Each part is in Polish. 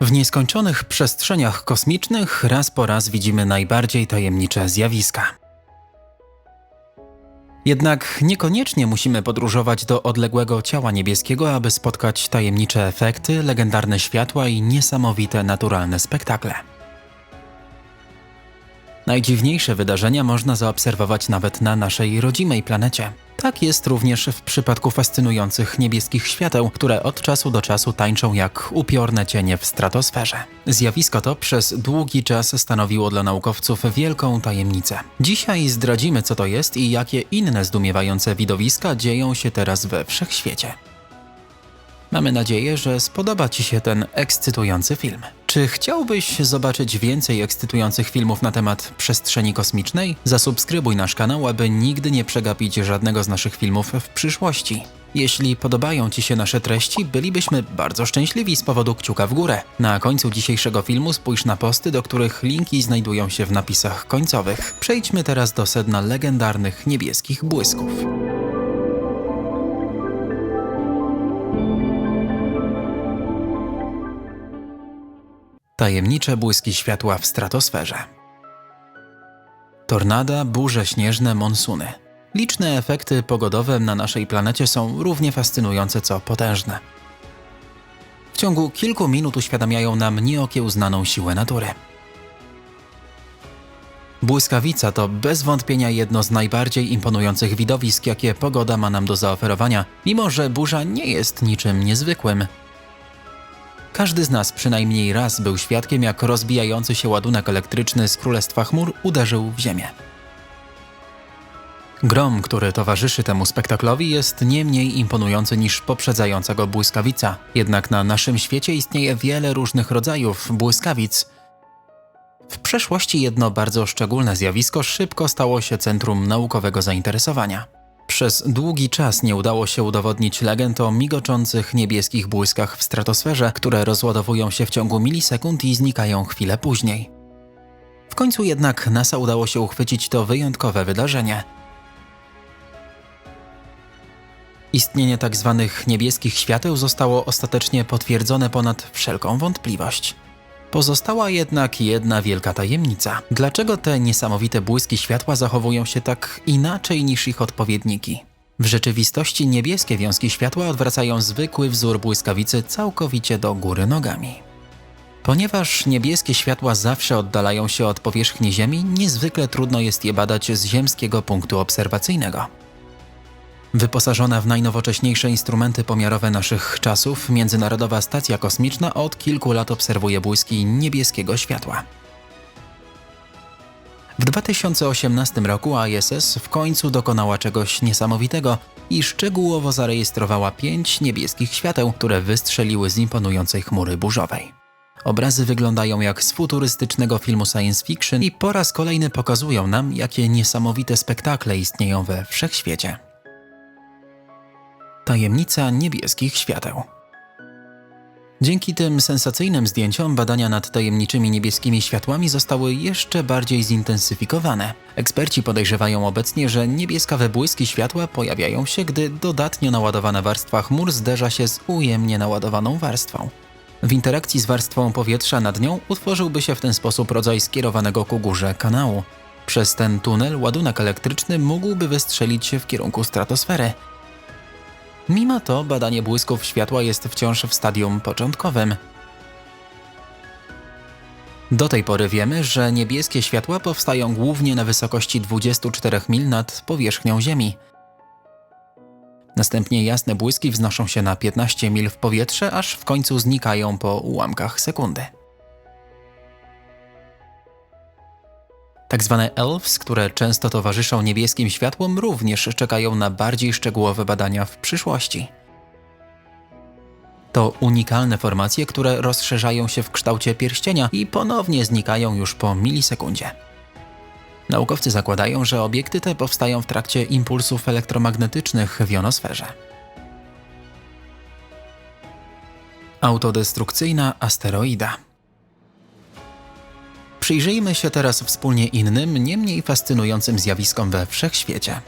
W nieskończonych przestrzeniach kosmicznych raz po raz widzimy najbardziej tajemnicze zjawiska. Jednak niekoniecznie musimy podróżować do odległego ciała niebieskiego, aby spotkać tajemnicze efekty, legendarne światła i niesamowite naturalne spektakle. Najdziwniejsze wydarzenia można zaobserwować nawet na naszej rodzimej planecie. Tak jest również w przypadku fascynujących niebieskich świateł, które od czasu do czasu tańczą jak upiorne cienie w stratosferze. Zjawisko to przez długi czas stanowiło dla naukowców wielką tajemnicę. Dzisiaj zdradzimy, co to jest i jakie inne zdumiewające widowiska dzieją się teraz we wszechświecie. Mamy nadzieję, że spodoba Ci się ten ekscytujący film. Czy chciałbyś zobaczyć więcej ekscytujących filmów na temat przestrzeni kosmicznej? Zasubskrybuj nasz kanał, aby nigdy nie przegapić żadnego z naszych filmów w przyszłości. Jeśli podobają Ci się nasze treści, bylibyśmy bardzo szczęśliwi z powodu kciuka w górę. Na końcu dzisiejszego filmu spójrz na posty, do których linki znajdują się w napisach końcowych. Przejdźmy teraz do sedna legendarnych niebieskich błysków. Tajemnicze błyski światła w stratosferze. Tornada, burze śnieżne, monsuny. Liczne efekty pogodowe na naszej planecie są równie fascynujące co potężne. W ciągu kilku minut uświadamiają nam nieokiełznaną siłę natury. Błyskawica to bez wątpienia jedno z najbardziej imponujących widowisk, jakie pogoda ma nam do zaoferowania, mimo że burza nie jest niczym niezwykłym. Każdy z nas przynajmniej raz był świadkiem, jak rozbijający się ładunek elektryczny z Królestwa Chmur uderzył w ziemię. Grom, który towarzyszy temu spektaklowi, jest nie mniej imponujący niż poprzedzająca go błyskawica. Jednak na naszym świecie istnieje wiele różnych rodzajów błyskawic. W przeszłości jedno bardzo szczególne zjawisko szybko stało się centrum naukowego zainteresowania. Przez długi czas nie udało się udowodnić legend o migoczących niebieskich błyskach w stratosferze, które rozładowują się w ciągu milisekund i znikają chwilę później. W końcu jednak NASA udało się uchwycić to wyjątkowe wydarzenie. Istnienie tzw. niebieskich świateł zostało ostatecznie potwierdzone ponad wszelką wątpliwość. Pozostała jednak jedna wielka tajemnica. Dlaczego te niesamowite błyski światła zachowują się tak inaczej niż ich odpowiedniki? W rzeczywistości niebieskie wiązki światła odwracają zwykły wzór błyskawicy całkowicie do góry nogami. Ponieważ niebieskie światła zawsze oddalają się od powierzchni Ziemi, niezwykle trudno jest je badać z ziemskiego punktu obserwacyjnego. Wyposażona w najnowocześniejsze instrumenty pomiarowe naszych czasów, Międzynarodowa Stacja Kosmiczna od kilku lat obserwuje błyski niebieskiego światła. W 2018 roku ISS w końcu dokonała czegoś niesamowitego i szczegółowo zarejestrowała pięć niebieskich świateł, które wystrzeliły z imponującej chmury burzowej. Obrazy wyglądają jak z futurystycznego filmu science fiction i po raz kolejny pokazują nam, jakie niesamowite spektakle istnieją we wszechświecie. Tajemnica niebieskich świateł. Dzięki tym sensacyjnym zdjęciom badania nad tajemniczymi niebieskimi światłami zostały jeszcze bardziej zintensyfikowane. Eksperci podejrzewają obecnie, że niebieskawe błyski światła pojawiają się, gdy dodatnio naładowana warstwa chmur zderza się z ujemnie naładowaną warstwą. W interakcji z warstwą powietrza nad nią utworzyłby się w ten sposób rodzaj skierowanego ku górze kanału. Przez ten tunel ładunek elektryczny mógłby wystrzelić się w kierunku stratosfery, Mimo to badanie błysków światła jest wciąż w stadium początkowym. Do tej pory wiemy, że niebieskie światła powstają głównie na wysokości 24 mil nad powierzchnią Ziemi. Następnie jasne błyski wznoszą się na 15 mil w powietrze, aż w końcu znikają po ułamkach sekundy. Tak zwane ELFs, które często towarzyszą niebieskim światłom, również czekają na bardziej szczegółowe badania w przyszłości. To unikalne formacje, które rozszerzają się w kształcie pierścienia i ponownie znikają już po milisekundzie. Naukowcy zakładają, że obiekty te powstają w trakcie impulsów elektromagnetycznych w jonosferze. Autodestrukcyjna asteroida. Przyjrzyjmy się teraz wspólnie innym, nie mniej fascynującym zjawiskom we wszechświecie.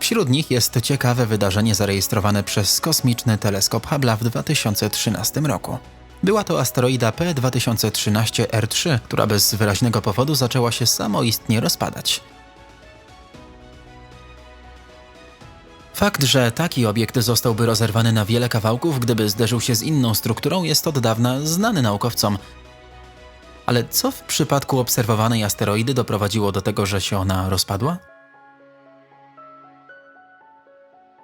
Wśród nich jest ciekawe wydarzenie zarejestrowane przez kosmiczny teleskop Hubble w 2013 roku. Była to asteroida P2013R3, która bez wyraźnego powodu zaczęła się samoistnie rozpadać. Fakt, że taki obiekt zostałby rozerwany na wiele kawałków, gdyby zderzył się z inną strukturą, jest od dawna znany naukowcom. Ale co w przypadku obserwowanej asteroidy doprowadziło do tego, że się ona rozpadła?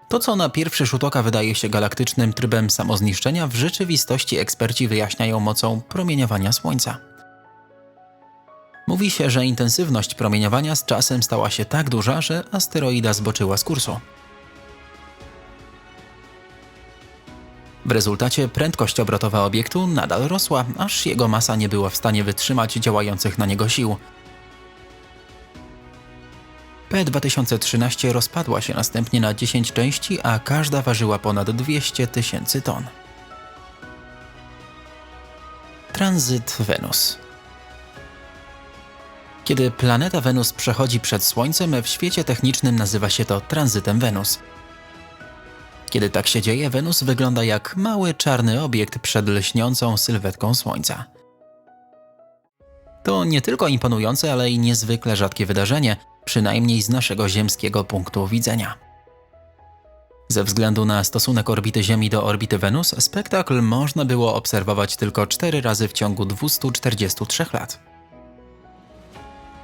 To, co na pierwszy rzut oka wydaje się galaktycznym trybem samozniszczenia, w rzeczywistości eksperci wyjaśniają mocą promieniowania Słońca. Mówi się, że intensywność promieniowania z czasem stała się tak duża, że asteroida zboczyła z kursu. W rezultacie prędkość obrotowa obiektu nadal rosła, aż jego masa nie była w stanie wytrzymać działających na niego sił. P2013 rozpadła się następnie na 10 części, a każda ważyła ponad 200 tysięcy ton. Tranzyt Wenus Kiedy planeta Wenus przechodzi przed Słońcem, w świecie technicznym nazywa się to tranzytem Wenus. Kiedy tak się dzieje, Wenus wygląda jak mały czarny obiekt przed lśniącą sylwetką Słońca. To nie tylko imponujące, ale i niezwykle rzadkie wydarzenie, przynajmniej z naszego ziemskiego punktu widzenia. Ze względu na stosunek orbity Ziemi do orbity Wenus, spektakl można było obserwować tylko 4 razy w ciągu 243 lat.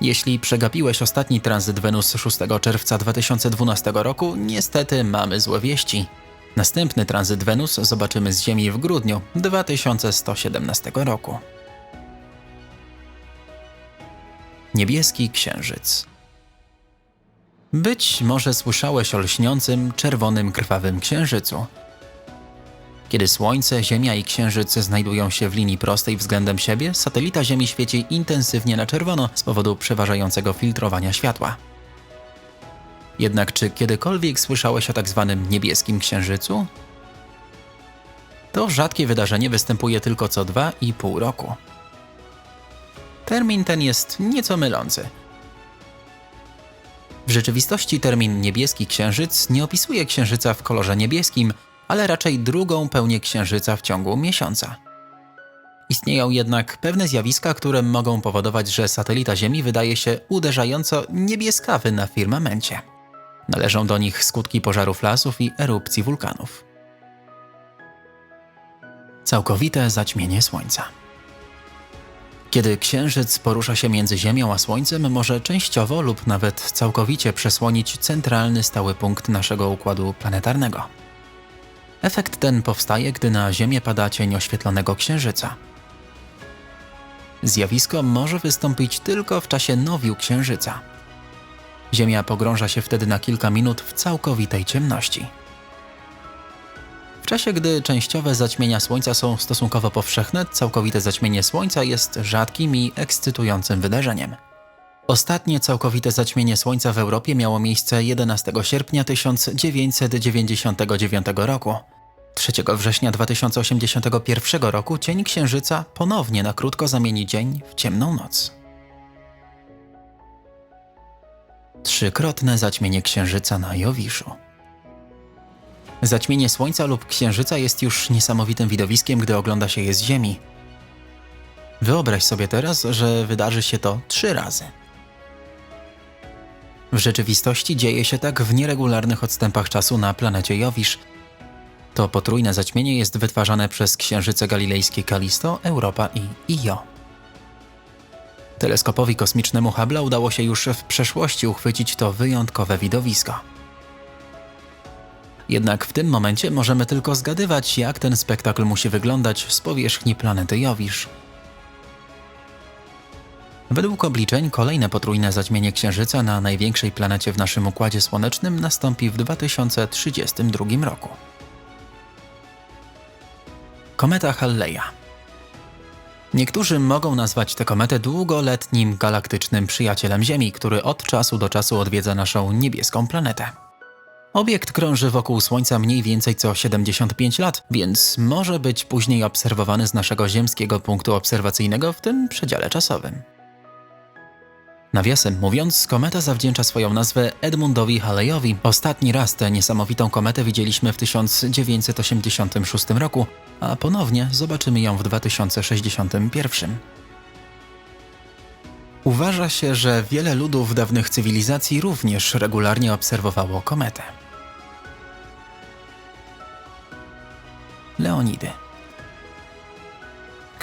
Jeśli przegapiłeś ostatni tranzyt Wenus 6 czerwca 2012 roku, niestety mamy złe wieści. Następny tranzyt Wenus zobaczymy z Ziemi w grudniu 2117 roku. Niebieski Księżyc Być może słyszałeś o lśniącym, czerwonym, krwawym księżycu. Kiedy Słońce, Ziemia i Księżyc znajdują się w linii prostej względem siebie, satelita Ziemi świeci intensywnie na czerwono z powodu przeważającego filtrowania światła. Jednak czy kiedykolwiek słyszałeś o tak zwanym niebieskim księżycu? To rzadkie wydarzenie występuje tylko co dwa i pół roku. Termin ten jest nieco mylący. W rzeczywistości termin niebieski księżyc nie opisuje księżyca w kolorze niebieskim, ale raczej drugą pełnię księżyca w ciągu miesiąca. Istnieją jednak pewne zjawiska, które mogą powodować, że satelita Ziemi wydaje się uderzająco niebieskawy na firmamencie. Należą do nich skutki pożarów lasów i erupcji wulkanów. Całkowite zaćmienie Słońca. Kiedy Księżyc porusza się między Ziemią a Słońcem, może częściowo lub nawet całkowicie przesłonić centralny stały punkt naszego układu planetarnego. Efekt ten powstaje, gdy na Ziemię pada cień oświetlonego Księżyca. Zjawisko może wystąpić tylko w czasie nowiu Księżyca. Ziemia pogrąża się wtedy na kilka minut w całkowitej ciemności. W czasie, gdy częściowe zaćmienia Słońca są stosunkowo powszechne, całkowite zaćmienie Słońca jest rzadkim i ekscytującym wydarzeniem. Ostatnie całkowite zaćmienie Słońca w Europie miało miejsce 11 sierpnia 1999 roku. 3 września 2081 roku cień Księżyca ponownie na krótko zamieni dzień w ciemną noc. Trzykrotne zaćmienie Księżyca na Jowiszu. Zaćmienie Słońca lub Księżyca jest już niesamowitym widowiskiem, gdy ogląda się je z Ziemi. Wyobraź sobie teraz, że wydarzy się to trzy razy. W rzeczywistości dzieje się tak w nieregularnych odstępach czasu na planecie Jowisz. To potrójne zaćmienie jest wytwarzane przez księżyce galilejskie Kalisto, Europa i Io. Teleskopowi kosmicznemu Hubble udało się już w przeszłości uchwycić to wyjątkowe widowisko. Jednak w tym momencie możemy tylko zgadywać, jak ten spektakl musi wyglądać z powierzchni planety Jowisz. Według obliczeń kolejne potrójne zaćmienie Księżyca na największej planecie w naszym Układzie Słonecznym nastąpi w 2032 roku. Kometa Halleja Niektórzy mogą nazwać tę kometę długoletnim galaktycznym przyjacielem Ziemi, który od czasu do czasu odwiedza naszą niebieską planetę. Obiekt krąży wokół Słońca mniej więcej co 75 lat, więc może być później obserwowany z naszego ziemskiego punktu obserwacyjnego w tym przedziale czasowym. Nawiasem mówiąc, kometa zawdzięcza swoją nazwę Edmundowi Haleyowi. Ostatni raz tę niesamowitą kometę widzieliśmy w 1986 roku, a ponownie zobaczymy ją w 2061. Uważa się, że wiele ludów dawnych cywilizacji również regularnie obserwowało kometę. Leonidy.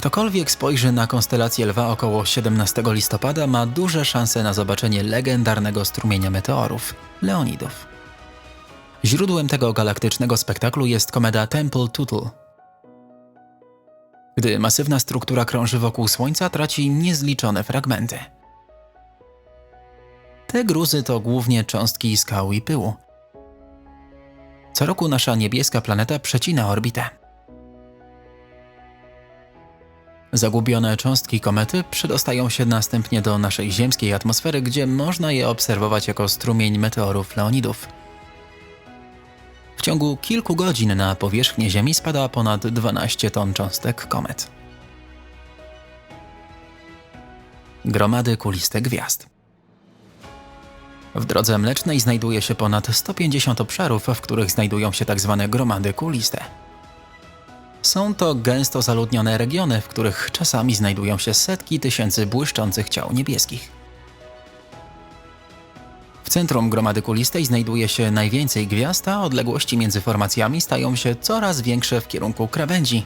Ktokolwiek spojrzy na konstelację Lwa około 17 listopada ma duże szanse na zobaczenie legendarnego strumienia meteorów Leonidów. Źródłem tego galaktycznego spektaklu jest kometa Temple Tuttle. Gdy masywna struktura krąży wokół Słońca, traci niezliczone fragmenty. Te gruzy to głównie cząstki skał i pyłu. Co roku nasza niebieska planeta przecina orbitę. Zagubione cząstki komety przedostają się następnie do naszej ziemskiej atmosfery, gdzie można je obserwować jako strumień meteorów Leonidów. W ciągu kilku godzin na powierzchnię Ziemi spada ponad 12 ton cząstek komet. Gromady kuliste gwiazd. W drodze mlecznej znajduje się ponad 150 obszarów, w których znajdują się tzw. gromady kuliste. Są to gęsto zaludnione regiony, w których czasami znajdują się setki tysięcy błyszczących ciał niebieskich. W centrum gromady kulistej znajduje się najwięcej gwiazd, a odległości między formacjami stają się coraz większe w kierunku krawędzi.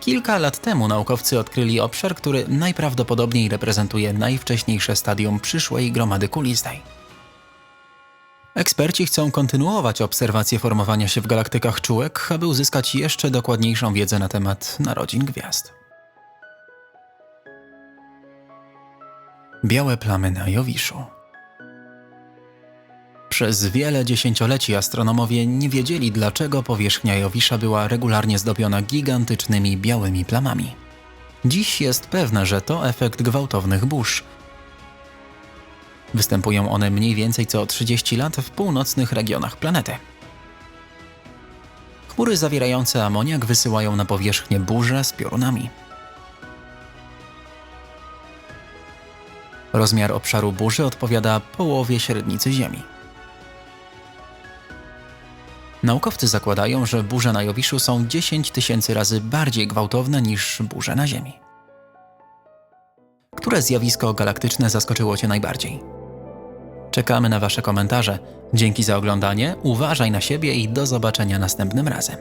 Kilka lat temu naukowcy odkryli obszar, który najprawdopodobniej reprezentuje najwcześniejsze stadium przyszłej gromady kulistej. Eksperci chcą kontynuować obserwacje formowania się w galaktykach czułek, aby uzyskać jeszcze dokładniejszą wiedzę na temat narodzin gwiazd. Białe plamy na Jowiszu. Przez wiele dziesięcioleci astronomowie nie wiedzieli, dlaczego powierzchnia Jowisza była regularnie zdobiona gigantycznymi białymi plamami. Dziś jest pewne, że to efekt gwałtownych burz. Występują one mniej więcej co 30 lat w północnych regionach planety. Chmury zawierające amoniak wysyłają na powierzchnię burze z piorunami. Rozmiar obszaru burzy odpowiada połowie średnicy Ziemi. Naukowcy zakładają, że burze na Jowiszu są 10 tysięcy razy bardziej gwałtowne niż burze na Ziemi. Które zjawisko galaktyczne zaskoczyło Cię najbardziej? Czekamy na Wasze komentarze. Dzięki za oglądanie, uważaj na siebie i do zobaczenia następnym razem.